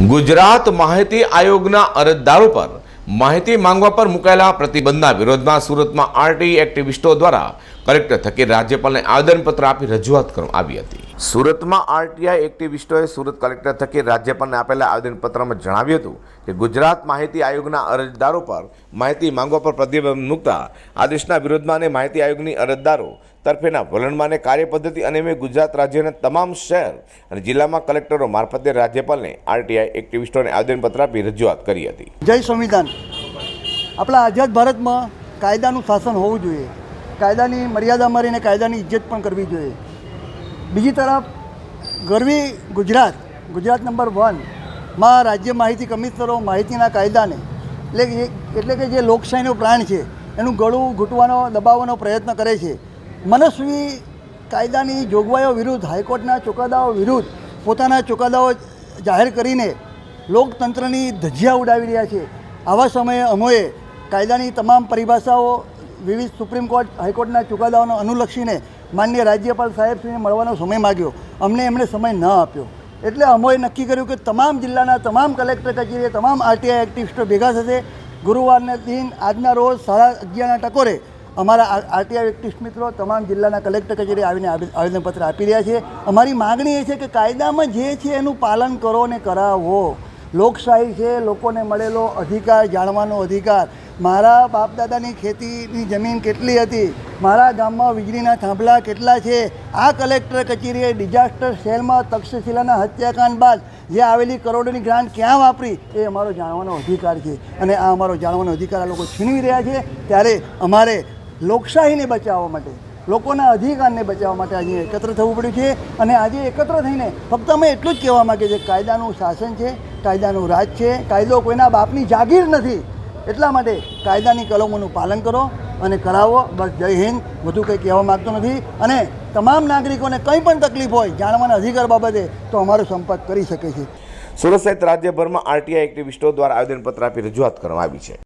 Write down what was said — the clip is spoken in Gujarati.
ગુજરાત માહિતી આયોગના અરજદારો પર માહિતી માંગવા પર મુકાયેલા પ્રતિબંધના વિરોધમાં સુરતમાં આરટી એક્ટિવિસ્ટો દ્વારા કલેક્ટર થકી રાજ્યપાલને આવેદનપત્ર આપી રજૂઆત કરવામાં આવી હતી. સુરતમાં આરટીઆઈ એક્ટિવિસ્ટોએ સુરત કલેક્ટર થકી રાજ્યપાલને આપેલા આવેદનપત્રમાં જણાવ્યું હતું કે ગુજરાત માહિતી આયોગના અરજદારો પર માહિતી માંગવા પર પ્રતિબંધ મૂકતા આદેશના વિરોધમાં અને માહિતી આયોગની અરજદારો તરફેના વલણમાં અને કાર્યપદ્ધતિ અને મેં ગુજરાત રાજ્યના તમામ શહેર અને જિલ્લામાં કલેક્ટરો મારફતે રાજ્યપાલને આરટીઆઈ એક્ટિવિસ્ટોને આવેદનપત્ર આપી રજૂઆત કરી હતી. જય સંવિધાન. આપણા આઝાદ ભારતમાં કાયદાનું શાસન હોવું જોઈએ. કાયદાની મર્યાદા મારીને કાયદાની ઇજ્જત પણ કરવી જોઈએ. બીજી તરફ, ગરવી ગુજરાત ગુજરાત નંબર વનમાં રાજ્ય માહિતી કમિશનરો માહિતીના કાયદાને, એટલે એટલે કે જે લોકશાહીનો પ્રાણ છે, એનું ગળું ઘૂંટવાનો, દબાવવાનો પ્રયત્ન કરે છે. મનસ્વી કાયદાની જોગવાઈઓ વિરુદ્ધ, હાઈકોર્ટના ચુકાદાઓ વિરુદ્ધ પોતાના ચુકાદાઓ જાહેર કરીને લોકતંત્રની ધજિયા ઉડાવી રહ્યા છે. આવા સમયે અમોએ કાયદાની તમામ પરિભાષાઓ વિવિધ સુપ્રીમ કોર્ટ, હાઈકોર્ટના ચુકાદાઓને અનુલક્ષીને માન્ય રાજ્યપાલ સાહેબશ્રીને મળવાનો સમય માગ્યો. અમને એમણે સમય ન આપ્યો. એટલે અમોએ નક્કી કર્યું કે તમામ જિલ્લાના તમામ કલેક્ટર કચેરીએ તમામ આરટીઆઈ એક્ટિવિસ્ટો ભેગા થશે. ગુરુવારના દિન, આજના રોજ સાડા અગિયારના ટકોરે અમારા આરટીઆઈ એક્ટિવિસ્ટ મિત્રો તમામ જિલ્લાના કલેક્ટર કચેરી આવીને આવે- આવેદનપત્ર આપી રહ્યા છે. અમારી માગણી એ છે કે કાયદામાં જે છે એનું પાલન કરો ને કરાવો. લોકશાહી છે, લોકોને મળેલો અધિકાર, જાણવાનો અધિકાર. મારા બાપ દાદાની ખેતીની જમીન કેટલી હતી? મારા ગામમાં વીજળીના થાંભલા કેટલા છે? આ કલેક્ટર કચેરીએ ડિઝાસ્ટર સેલમાં તક્ષશિલાના હત્યાકાંડ બાદ જે આવેલી કરોડોની ગ્રાન્ટ ક્યાં વાપરી એ અમારો જાણવાનો અધિકાર છે. અને આ અમારો જાણવાનો અધિકાર આ લોકો છીનવી રહ્યા છે. ત્યારે અમારે લોકશાહીને બચાવવા માટે, લોકોના અધિકારને બચાવવા માટે આજે એકત્ર થવું પડ્યું છે અને આજે એકત્ર થઈને ફક્ત અમે એટલું જ કહેવા માગીએ છીએ કાયદાનું શાસન છે, કાયદાનું રાજ છે, કાયદો કોઈના બાપની જાગીર નથી. એટલા માટે કાયદાની કલમોનું પાલન કરો અને કરાવો. બસ જય હિન્દ. વધુ કંઈ કહેવા માગતો નથી. અને તમામ નાગરિકોને કંઈ પણ તકલીફ હોય, જાણવાના અધિકાર બાબતે તો અમારો સંપર્ક કરી શકે છે. સુરત સહિત રાજ્યભરમાં આરટીઆઈ એક્ટિવિસ્ટો દ્વારા આવેદનપત્ર આપી રજૂઆત કરવામાં આવી છે.